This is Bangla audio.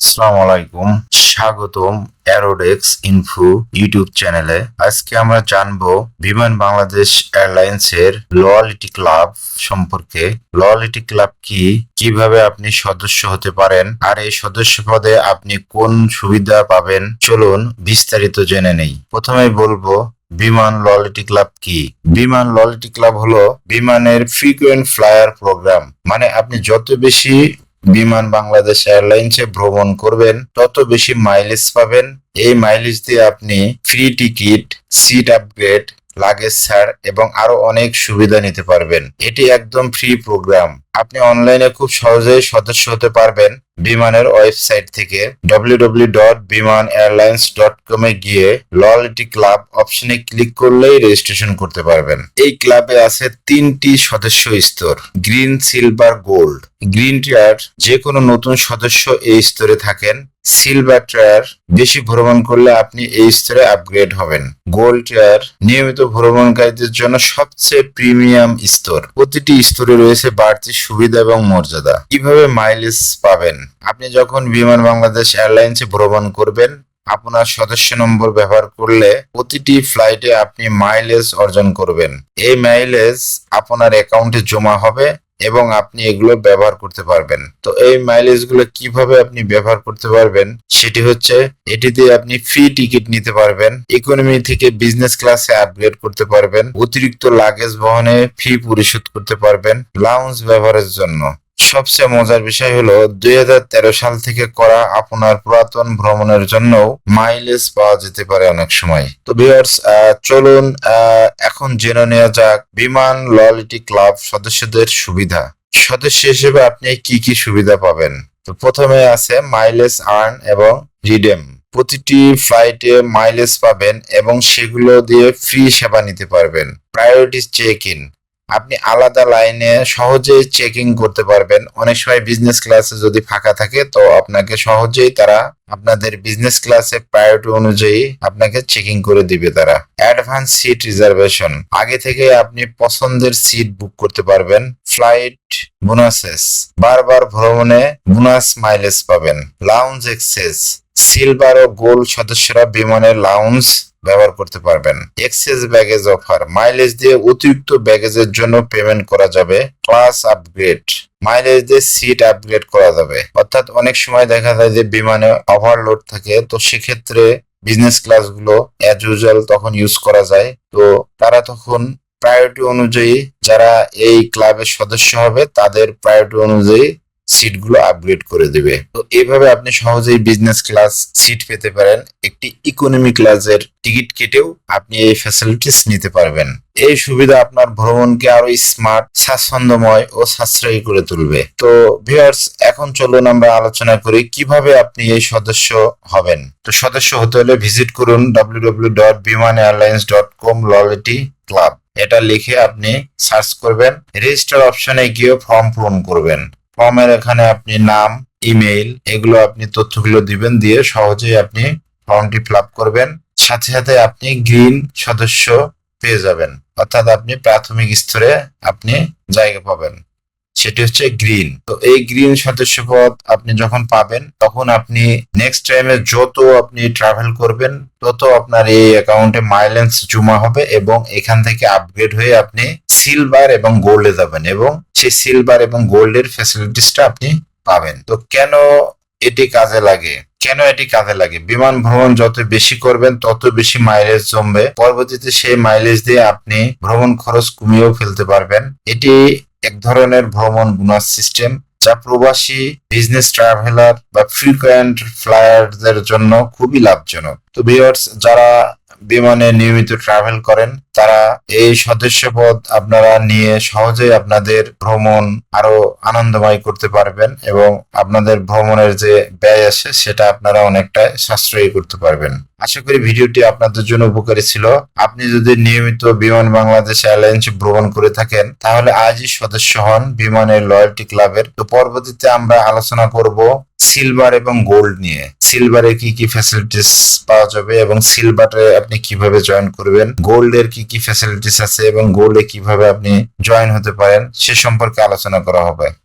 আসসালামু আলাইকুম। স্বাগতম অ্যারোডেক্স ইনফো ইউটিউব চ্যানেলে আজকে আমরা জানব বিমান বাংলাদেশ এয়ারলাইন্স এর লয়ালিটি ক্লাব সম্পর্কে। লয়ালিটি ক্লাব কি? কীভাবে আপনি সদস্য হতে পারেন? আর এই সদস্য পদে আপনি কোন সুবিধা পাবেন? চলুন বিস্তারিত জেনে নেই। প্রথমে বলব, বিমান লয়ালিটি ক্লাব কি? বিমান লয়ালিটি ক্লাব হলো বিমানের ফ্রিকুয়েন্ট ফ্লায়ার প্রোগ্রাম মানে আপনি যত বেশি বিমান বাংলাদেশ এয়ারলাইন্সে ভ্রমণ করবেন। তত বেশি মাইলেজ পাবেন। এই মাইলেজ দিয়ে আপনি free ticket seat upgrade luggage ছাড় এবং আরও অনেক সুবিধা নিতে পারবেন। এটি একদম ফ্রি প্রোগ্রাম আপনি অনলাইনে খুব সহজেই সদস্য হতে পারবেন বিমানের ওয়েবসাইট থেকে www.biman.airlines.com এ গিয়ে লয়ালিটি ক্লাব অপশনে ক্লিক করলেই রেজিস্ট্রেশন করতে পারবেন। এই ক্লাবে আছে তিনটি সদস্য স্তর green silver gold green tier যে কোনো নতুন সদস্য এই স্তরে থাকেন সিলভার টায়ার বেশি ভ্রমণ করলে আপনি এই স্তরে আপগ্রেড হবেন। গোল্ড টিয়ার নিয়মিত ভ্রমণকারীদের জন্য সবচেয়ে প্রিমিয়াম স্তর। প্রতিটি স্তরে রয়েছে বাড়তি সুবিধা এবং মর্যাদা। কীভাবে মাইলেজ পাবেন? আপনি যখন বিমান বাংলাদেশ এয়ারলাইন্সে ভ্রমণ করবেন, আপনার সদস্য নম্বর ব্যবহার করলে প্রতিটি ফ্লাইটে আপনি মাইলেজ অর্জন করবেন। এই মাইলেজ আপনার অ্যাকাউন্টে জমা হবে এবং আপনি এগুলো ব্যবহার করতে পারবেন। তো এই মাইলেজগুলো কীভাবে আপনি ব্যবহার করতে পারবেন, সেটি হচ্ছে এটি দিয়ে আপনি ফ্রি টিকিট নিতে পারবেন ইকোনমি থেকে বিজনেস ক্লাসে আপগ্রেড করতে পারবেন, অতিরিক্ত লাগেজ বহনে ফি পরিশোধ করতে পারবেন লাউঞ্জ ব্যবহারের জন্য। সবচেয়ে মজার বিষয় হলো দুই হাজার তেরো সাল থেকে করা আপনার পুরাতন ভ্রমণের জন্য মাইলেজ পাওয়া যেতে পারে অনেক সময়। তো ভিউয়ার্স চলুন এখন জেনে নেওয়া যাক বিমান লয়ালিটি ক্লাব সদস্যদের সুবিধা। সদস্য হিসেবে আপনি কি কি সুবিধা পাবেন? তো প্রথমে আছে মাইলেজ আর্ন এবং রিডেম প্রতিটি ফ্লাইটে মাইলেজ পাবেন এবং সেগুলো দিয়ে ফ্রি সেবা নিতে পারবেন। প্রায়োরিটি চেক ইন আপনি আলাদা লাইনে সহজেই চেকিং করতে পারবেন। অনেক সময় বিজনেস ক্লাসে যদি ফাঁকা থাকে, তো আপনাকে সহজেই তারা আপনাদের বিজনেস ক্লাসে প্রায়োরিটি অনুযায়ী আপনাকে চেকিং করে দিবে তারা। অ্যাডভান্স সিট রিজার্ভেশন আগে থেকে আপনি পছন্দের সিট বুক করতে পারবেন। Flight bonuses. বারবার ভ্রমণে বোনাস মাইলেজ পাবেন। লাউঞ্জ এক্সেস সিলভার ও গোল্ড সদস্যরা বিমানের লাউঞ্জ ব্যবহার করতে পারবেন। Access baggage offer. মাইলেজ দিয়ে অতিরিক্ত ব্যাগেজের জন্য পেমেন্ট করা যাবে। Class upgrade. মাইলেজ দিয়ে সিট আপগ্রেড করা যাবে। অর্থাৎ অনেক সময় দেখা যায় যে বিমানে ওভারলোড থাকে। তো সেক্ষেত্রে বিজনেস ক্লাসগুলো অ্যাজ ইউজুয়াল তখন ইউজ করা যায়। তো তারা তখন প্রায়োরিটি অনুযায়ী যারা এই ক্লাবের সদস্য হবে, তাদের প্রায়োরিটি অনুযায়ী সিটগুলো আপগ্রেড করে দেবে। তো এইভাবে আপনি সহজেই বিজনেস ক্লাস সিট পেতে পারেন। একটি ইকোনমি ক্লাসের টিকিট কেটেও আপনি এই ফ্যাসিলিটিস নিতে পারবেন। এই সুবিধা আপনার ভ্রমণকে আরও স্মার্ট স্বাচ্ছন্দ্যময় ও সাশ্রয়ী করে তুলবে। তো ভিউয়ার্স এখন চলুন আমরা আলোচনা করি কীভাবে আপনি এই সদস্য হবেন। তো সদস্য হতে হলে ভিজিট করুন www.bimaneairlines.com লয়ালিটি ক্লাব এটা লিখে আপনি সার্চ করবেন রেজিস্টার অপশনে গিয়ে ফর্ম পূরণ করবেন। ফর্মের এখানে আপনি নাম ইমেইল এগুলো আপনি তথ্যগুলো দিবেন, দিয়ে সহজেই আপনি ফর্মটি ফিল করবেন। সাথে সাথে আপনি গ্রিন সদস্য পেয়ে যাবেন। অর্থাৎ আপনি প্রাথমিক স্তরে আপনি জায়গা পাবেন। সেটি হচ্ছে গ্রিন তো এই গ্রিন সদস্য পদ আপনি যখন পাবেন, তখন আপনি নেক্সট টাইমে যত আপনি ট্রাভেল করবেন, তত আপনার এই অ্যাকাউন্টে মাইলেন্স জমা হবে এবং এখান থেকে আপগ্রেড হয়ে আপনি সিলভার এবং গোল্ডে যাবেন এবং সেই সিলভার এবং গোল্ডের ফ্যাসিলিটিসটা আপনি পাবেন। তো কেন এটি কাজে লাগে? কেন এটি কাজে লাগে? বিমান ভ্রমণ যত বেশি করবেন, তত বেশি মাইলেজ জমবে। পরবর্তীতে সেই মাইলেজ দিয়ে আপনি ভ্রমণ খরচ কমিয়েও ফেলতে পারবেন। এটি এক ধরনের ভ্রমণ বোনাস সিস্টেম যা প্রবাসী বিজনেস ট্রাভেলার বা ফ্রিকোয়েন্ট ফ্লায়ারদের জন্য খুবই লাভজনক। তো ভিউয়ার্স যারা বিমানে নিয়মিত ট্রাভেল করেন। তারা এই সদস্যপদ আপনারা নিয়ে সহজেই আপনাদের ভ্রমণ আরও আনন্দময় করতে পারবেন এবং আপনাদের ভ্রমণের যে ব্যয় আছে সেটা আপনারা অনেকটা সাশ্রয়ী করতে পারবেন। আশা করি ভিডিওটি আপনাদের জন্য উপকারী ছিল। আপনি যদি নিয়মিত বিমান বাংলাদেশ এয়ারলাইন্স ভ্রমণ করে থাকেন, তাহলে আজই সদস্য হন বিমানের লয়্যালটি ক্লাবের। তো পরবর্তীতে আমরা আলোচনা করব সিলভার এবং গোল্ড নিয়ে। সিলভারে কি কি ফ্যাসিলিটিস পাওয়া যাবে এবং সিলভারে আপনি কীভাবে জয়েন করবেন? গোল্ড এর কি কি ফ্যাসিলিটিস আছে এবং গোল্ডে কীভাবে আপনি জয়েন হতে পারেন? সে সম্পর্কে আলোচনা করা হবে।